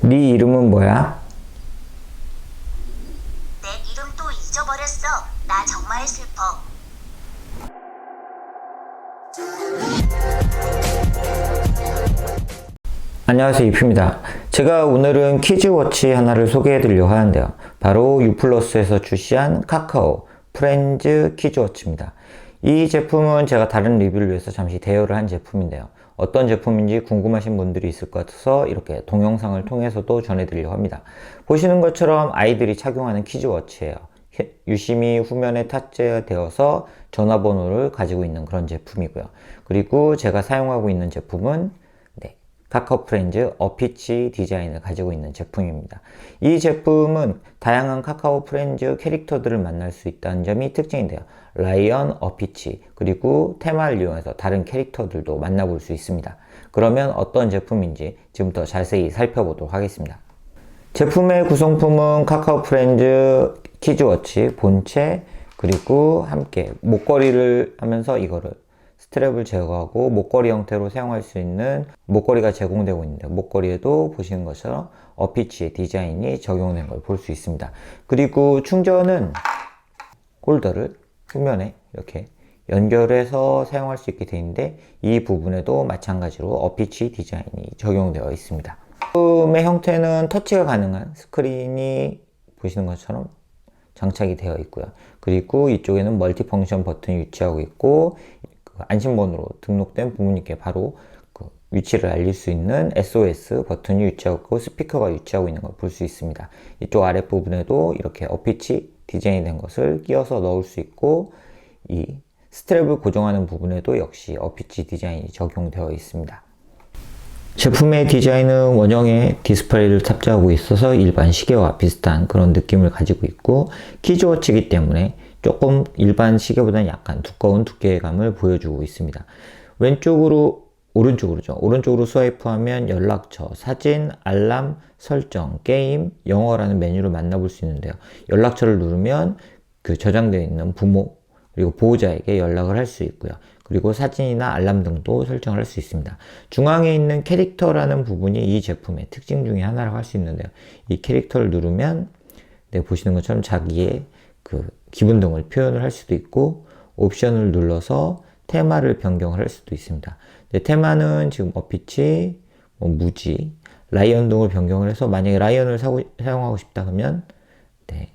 네 이름은 뭐야? 내 이름 또 잊어버렸어. 나 정말 슬퍼. 안녕하세요 이프입니다. 제가 오늘은 키즈워치 하나를 소개해 드리려고 하는데요. 바로 유플러스에서 출시한 카카오 프렌즈 키즈워치입니다. 이 제품은 제가 다른 리뷰를 위해서 잠시 대여를 한 제품인데요. 어떤 제품인지 궁금하신 분들이 있을 것 같아서 이렇게 동영상을 통해서도 전해드리려고 합니다. 보시는 것처럼 아이들이 착용하는 키즈워치예요. 유심히 후면에 탑재되어서 전화번호를 가지고 있는 그런 제품이고요. 그리고 제가 사용하고 있는 제품은 네, 카카오 프렌즈 어피치 디자인을 가지고 있는 제품입니다. 이 제품은 다양한 카카오 프렌즈 캐릭터들을 만날 수 있다는 점이 특징인데요. 라이언, 어피치, 그리고 테마를 이용해서 다른 캐릭터들도 만나볼 수 있습니다. 그러면 어떤 제품인지 지금부터 자세히 살펴보도록 하겠습니다. 제품의 구성품은 카카오 프렌즈 키즈워치 본체 그리고 함께 목걸이를 하면서 이거를 스트랩을 제거하고 목걸이 형태로 사용할 수 있는 목걸이가 제공되고 있는데 목걸이에도 보시는 것처럼 어피치의 디자인이 적용된 걸 볼 수 있습니다. 그리고 충전은 홀더를 후면에 이렇게 연결해서 사용할 수 있게 되어 있는데 이 부분에도 마찬가지로 어피치 디자인이 적용되어 있습니다. 제품의 형태는 터치가 가능한 스크린이 보시는 것처럼 장착이 되어 있고요. 그리고 이쪽에는 멀티펑션 버튼이 위치하고 있고 그 안심번호로 등록된 부모님께 바로 그 위치를 알릴 수 있는 SOS 버튼이 위치하고 스피커가 위치하고 있는 걸 볼 수 있습니다. 이쪽 아랫부분에도 이렇게 어피치 디자인이 된 것을 끼워서 넣을 수 있고 이 스트랩을 고정하는 부분에도 역시 어피치 디자인이 적용되어 있습니다. 제품의 디자인은 원형의 디스플레이를 탑재하고 있어서 일반 시계와 비슷한 그런 느낌을 가지고 있고 키즈워치이기 때문에 조금 일반 시계보다는 약간 두꺼운 두께감을 보여주고 있습니다. 왼쪽으로 오른쪽으로죠. 오른쪽으로 스와이프하면 연락처, 사진, 알람, 설정, 게임, 영어라는 메뉴를 만나볼 수 있는데요. 연락처를 누르면 그 저장되어 있는 부모 그리고 보호자에게 연락을 할 수 있고요. 그리고 사진이나 알람 등도 설정을 할 수 있습니다. 중앙에 있는 캐릭터라는 부분이 이 제품의 특징 중에 하나라고 할 수 있는데요. 이 캐릭터를 누르면 네, 보시는 것처럼 자기의 그 기분 등을 표현을 할 수도 있고 옵션을 눌러서 테마를 변경을 할 수도 있습니다. 네, 테마는 지금 어피치, 뭐 무지, 라이언 등을 변경을 해서 만약에 라이언을 사고, 사용하고 싶다 하면 네,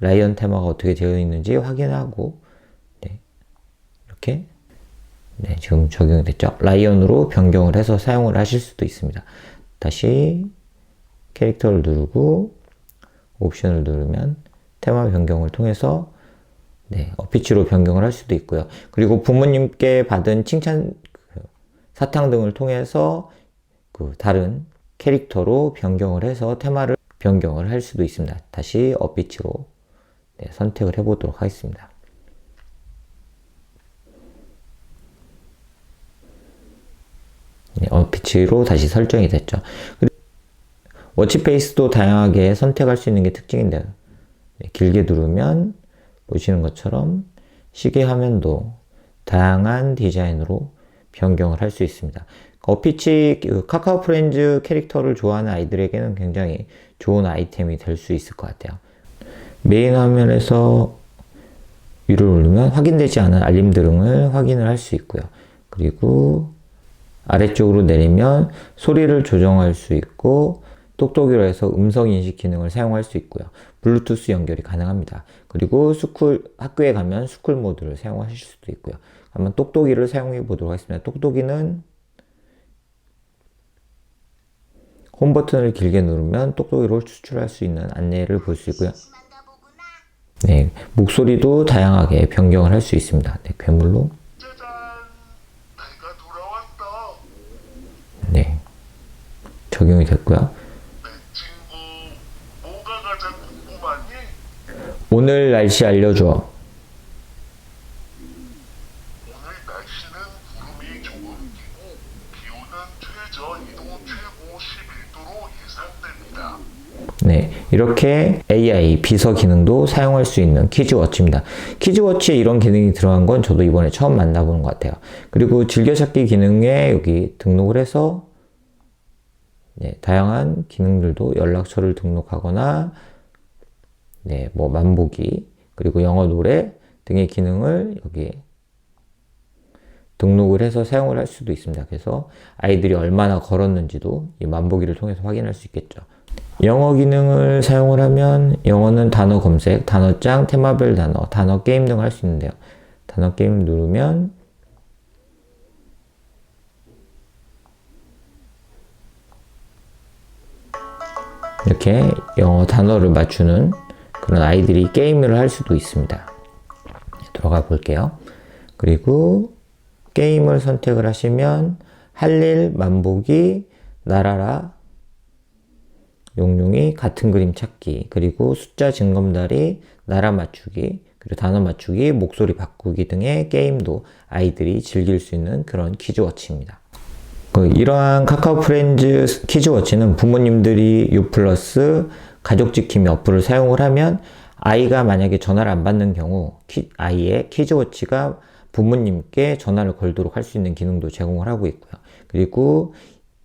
라이언 테마가 어떻게 되어 있는지 확인하고 네, 이렇게 네, 지금 적용이 됐죠. 라이언으로 변경을 해서 사용을 하실 수도 있습니다. 다시 캐릭터를 누르고 옵션을 누르면 테마 변경을 통해서 네, 어피치로 변경을 할 수도 있고요. 그리고 부모님께 받은 칭찬 그 사탕 등을 통해서 그 다른 캐릭터로 변경을 해서 테마를 변경을 할 수도 있습니다. 다시 어피치로 네, 선택을 해보도록 하겠습니다. 네, 어피치로 다시 설정이 됐죠. 워치페이스도 다양하게 선택할 수 있는 게 특징인데요. 네, 길게 누르면 보시는 것처럼 시계 화면도 다양한 디자인으로 변경을 할 수 있습니다. 어피치 그 카카오 프렌즈 캐릭터를 좋아하는 아이들에게는 굉장히 좋은 아이템이 될 수 있을 것 같아요. 메인 화면에서 위로 올리면 확인되지 않은 알림 등을 확인을 할 수 있고요. 그리고 아래쪽으로 내리면 소리를 조정할 수 있고 똑똑이로 해서 음성 인식 기능을 사용할 수 있고요. 블루투스 연결이 가능합니다. 그리고 스쿨 학교에 가면 스쿨 모드를 사용하실 수도 있고요. 한번 똑똑이를 사용해 보도록 하겠습니다. 똑똑이는 홈 버튼을 길게 누르면 똑똑이로 추출할 수 있는 안내를 볼 수 있고요. 네, 목소리도 다양하게 변경을 할 수 있습니다. 네, 괴물로. 네, 적용이 됐고요. 오늘 날씨 알려줘. 오늘 날씨는 구름이 조금 끼고 비 오는 최저 이동 최고 11도로 예상됩니다. 네, 이렇게 AI 비서 기능도 사용할 수 있는 키즈워치입니다. 키즈워치에 이런 기능이 들어간 건 저도 이번에 처음 만나보는 것 같아요. 그리고 즐겨찾기 기능에 여기 등록을 해서 네, 다양한 기능들도 연락처를 등록하거나 네, 뭐 만보기 그리고 영어 노래 등의 기능을 여기에 등록을 해서 사용을 할 수도 있습니다. 그래서 아이들이 얼마나 걸었는지도 이 만보기를 통해서 확인할 수 있겠죠. 영어 기능을 사용을 하면 영어는 단어 검색, 단어장, 테마별 단어, 단어 게임 등 할 수 있는데요. 단어 게임 누르면 이렇게 영어 단어를 맞추는 그런 아이들이 게임을 할 수도 있습니다. 들어가 볼게요. 그리고 게임을 선택을 하시면 할 일 만보기, 나라라, 용용이 같은 그림 찾기, 그리고 숫자 증검다리, 나라 맞추기, 그리고 단어 맞추기, 목소리 바꾸기 등의 게임도 아이들이 즐길 수 있는 그런 키즈워치입니다. 그 이러한 카카오 프렌즈 키즈워치는 부모님들이 U 플러스 가족 지킴이 어플을 사용을 하면 아이가 만약에 전화를 안 받는 경우 키- 아이의 키즈워치가 부모님께 전화를 걸도록 할 수 있는 기능도 제공을 하고 있고요. 그리고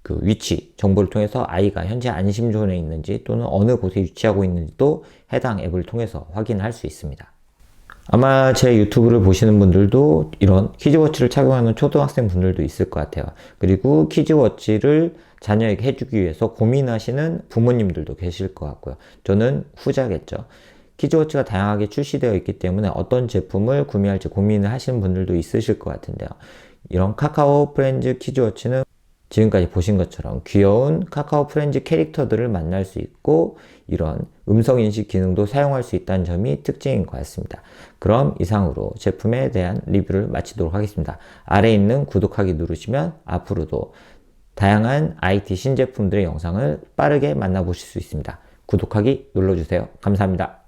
그 위치 정보를 통해서 아이가 현재 안심존에 있는지 또는 어느 곳에 위치하고 있는지도 해당 앱을 통해서 확인할 수 있습니다. 아마 제 유튜브를 보시는 분들도 이런 키즈워치를 착용하는 초등학생 분들도 있을 것 같아요. 그리고 키즈워치를 자녀에게 해주기 위해서 고민하시는 부모님들도 계실 것 같고요. 저는 후자겠죠. 키즈워치가 다양하게 출시되어 있기 때문에 어떤 제품을 구매할지 고민을 하시는 분들도 있으실 것 같은데요. 이런 카카오 프렌즈 키즈워치는 지금까지 보신 것처럼 귀여운 카카오 프렌즈 캐릭터들을 만날 수 있고 이런 음성 인식 기능도 사용할 수 있다는 점이 특징인 것 같습니다. 그럼 이상으로 제품에 대한 리뷰를 마치도록 하겠습니다. 아래에 있는 구독하기 누르시면 앞으로도 다양한 IT 신제품들의 영상을 빠르게 만나보실 수 있습니다. 구독하기 눌러주세요. 감사합니다.